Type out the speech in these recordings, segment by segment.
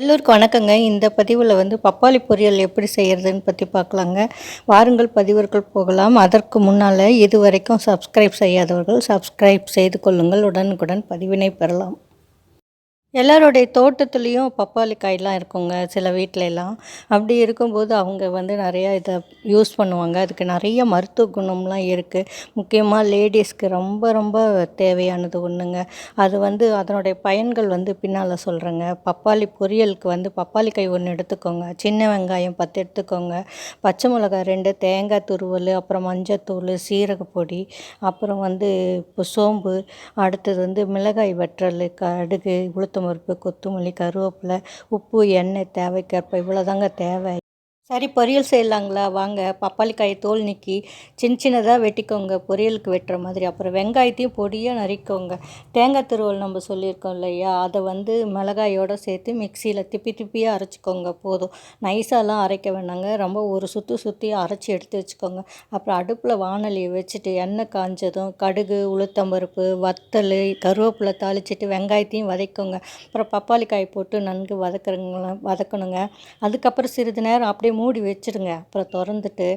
எல்லோருக்கும் வணக்கங்க. இந்த பதிவில் வந்து பப்பாளி பொரியல் எப்படி செய்கிறதுன்னு பற்றி பார்க்கலாங்க வாருங்கள் பதிவிற்குள் போகலாம். அதற்கு முன்னால் இது வரைக்கும் சப்ஸ்கிரைப் செய்யாதவர்கள் சப்ஸ்கிரைப் செய்து கொள்ளுங்கள். உடனுக்குடன் பதிவினை பெறலாம். எல்லாருடைய தோட்டத்துலேயும் பப்பாளி காயெலாம் இருக்குங்க சில வீட்டிலலாம் எல்லாம் அப்படி இருக்கும்போது அவங்க வந்து நிறையா இதை யூஸ் பண்ணுவாங்க. அதுக்கு நிறைய மருத்துவ குணம்லாம் இருக்குது முக்கியமாக லேடிஸ்க்கு ரொம்ப ரொம்ப தேவையானது ஒன்றுங்க அது வந்து அதனுடைய பயன்கள் வந்து பின்னால் சொல்கிறேங்க பப்பாளி பொரியலுக்கு வந்து பப்பாளி காய் ஒன்று எடுத்துக்கோங்க. சின்ன வெங்காயம் பத்து எடுத்துக்கோங்க. பச்சை மிளகாய் ரெண்டு தேங்காய் துருவல் அப்புறம் மஞ்சத்தூள் சீரகப்பொடி அப்புறம் வந்து இப்போ சோம்பு அடுத்தது வந்து மிளகாய் வற்றல் கடுகு உளுத்தம் பருப்பு கொத்தமல்லி கருவேப்பிலை உப்பு எண்ணெய் தேவைக்கேற்ப இவ்வளோதாங்க தேவை. சரி பொரியல் செய்யலாங்களா? வாங்க பப்பாளி காயை தோல் நீக்கி சின்ன சின்னதாக வெட்டிக்கோங்க. பொரியலுக்கு வெட்டுற மாதிரி. அப்புறம் வெங்காயத்தையும் பொடியாக நறுக்கோங்க தேங்காய் துருவல் நம்ம சொல்லியிருக்கோம் இல்லையா? அதை வந்து மிளகாயோடு சேர்த்து மிக்சியில் திப்பி திப்பியாக அரைச்சிக்கோங்க. போதும். நைஸாலாம் அரைக்க வேணாங்க. ரொம்ப ஒரு சுற்றி சுற்றி அரைச்சி எடுத்து வச்சுக்கோங்க. அப்புறம் அடுப்பில் வானலியை வச்சுட்டு எண்ணெய் காஞ்சதும் கடுகு உளுத்தம்பருப்பு வத்தல் கருவேப்பிலை தாளிச்சிட்டு வெங்காயத்தையும் வதக்கோங்க அப்புறம் பப்பாளி காய் போட்டு நன்கு வதக்குறங்கள வதக்கணுங்க. அதுக்கப்புறம் சிறிது நேரம் அப்படியே மூடி வச்சுடுங்க. அப்புறம் திறந்துட்டு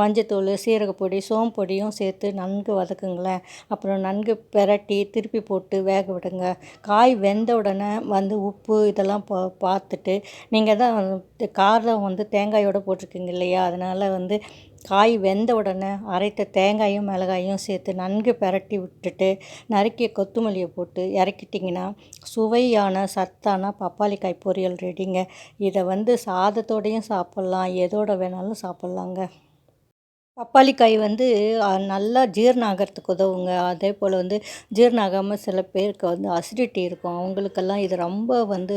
மஞ்சத்தூள் சீரகப்பொடி சோம்பொடியும் சேர்த்து நன்கு வதக்குங்களேன். அப்புறம் நன்கு பெரட்டி திருப்பி போட்டு வேக விடுங்க. காய் வெந்த உடனே வந்து உப்பு இதெல்லாம் பா பார்த்துட்டு நீங்கள் தான் காரம் வந்து தேங்காயோடு போட்டிருக்கீங்க இல்லையா? அதனால் வந்து காய் வெந்த உடனே அரைத்த தேங்காயும் மிளகாயும் சேர்த்து நன்கு பெரட்டி விட்டுட்டு நறுக்கிய கொத்தமல்லியை போட்டு இறக்கிட்டிங்கன்னா சுவையான சத்தான பப்பாளி காய் பொரியல் ரெடிங்க. இதை வந்து சாதத்தோடையும் சாப்பிட்லாம் எதோட வேணாலும் சாப்பிட்லாங்க. பப்பாளிக்காய் வந்து நல்லா ஜீரணம் ஆகிறதுக்கு உதவுங்க. அதே போல் வந்து ஜீரணம் ஆகாமல் சில பேருக்கு வந்து அசிடிட்டி இருக்கும். அவங்களுக்கெல்லாம் இது ரொம்ப வந்து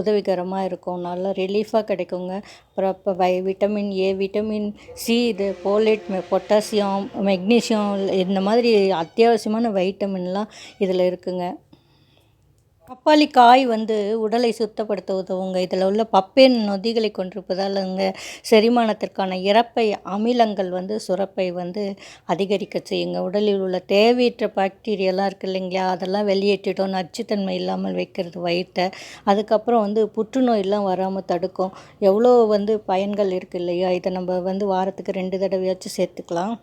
உதவிகரமாக இருக்கும். நல்லா ரிலீஃபாக கிடைக்குங்க. அப்புறம் இப்போ வை விட்டமின் ஏ விட்டமின் சி இது போலேட் பொட்டாசியம் மெக்னீஷியம் இந்த மாதிரி அத்தியாவசியமான வைட்டமின்லாம் இதில் இருக்குங்க. பப்பாளி காய் வந்து உடலை சுத்தப்படுத்த உதவுங்க இதில் உள்ள பப்பேன் நொதிகளை கொண்டிருப்பதால் அங்கே செரிமானத்திற்கான இறப்பை அமிலங்கள் வந்து சுரப்பை வந்து அதிகரிக்க செய்யுங்க. உடலில் உள்ள தேவையற்ற பாக்டீரியாலாம் இருக்குது இல்லைங்களா? அதெல்லாம் வெளியேற்றிடும். நச்சுத்தன்மை இல்லாமல் வைக்கிறது வயிற்றை. அதுக்கப்புறம் வந்து புற்றுநோயெல்லாம் வராமல் தடுக்கும். எவ்வளோ வந்து பயன்கள் இருக்குது இல்லையா? இதை நம்ம வந்து வாரத்துக்கு ரெண்டு தடவையாச்சும் சேர்த்துக்கலாம்.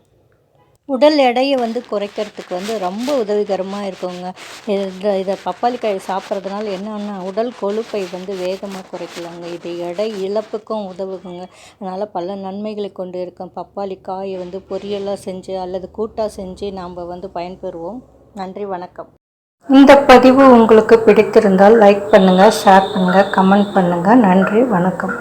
உடல் எடையை வந்து குறைக்கிறதுக்கு வந்து ரொம்ப உதவிகரமாக இருக்குங்க. இதை இதை பப்பாளி காய் சாப்பிட்றதுனால என்னென்னா உடல் கொழுப்பை வந்து வேகமாக குறைக்கலாங்க. இது எடை இழப்புக்கும் உதவுங்க அதனால் பல நன்மைகளை கொண்டு இருக்கும். பப்பாளி காயை வந்து பொரியலாக செஞ்சு அல்லது கூட்டாக செஞ்சு நாம் வந்து பயன்பெறுவோம். நன்றி வணக்கம். இந்த பதிவு உங்களுக்கு பிடித்திருந்தால் லைக் பண்ணுங்கள் ஷேர் பண்ணுங்கள் கமெண்ட் பண்ணுங்கள் நன்றி வணக்கம்.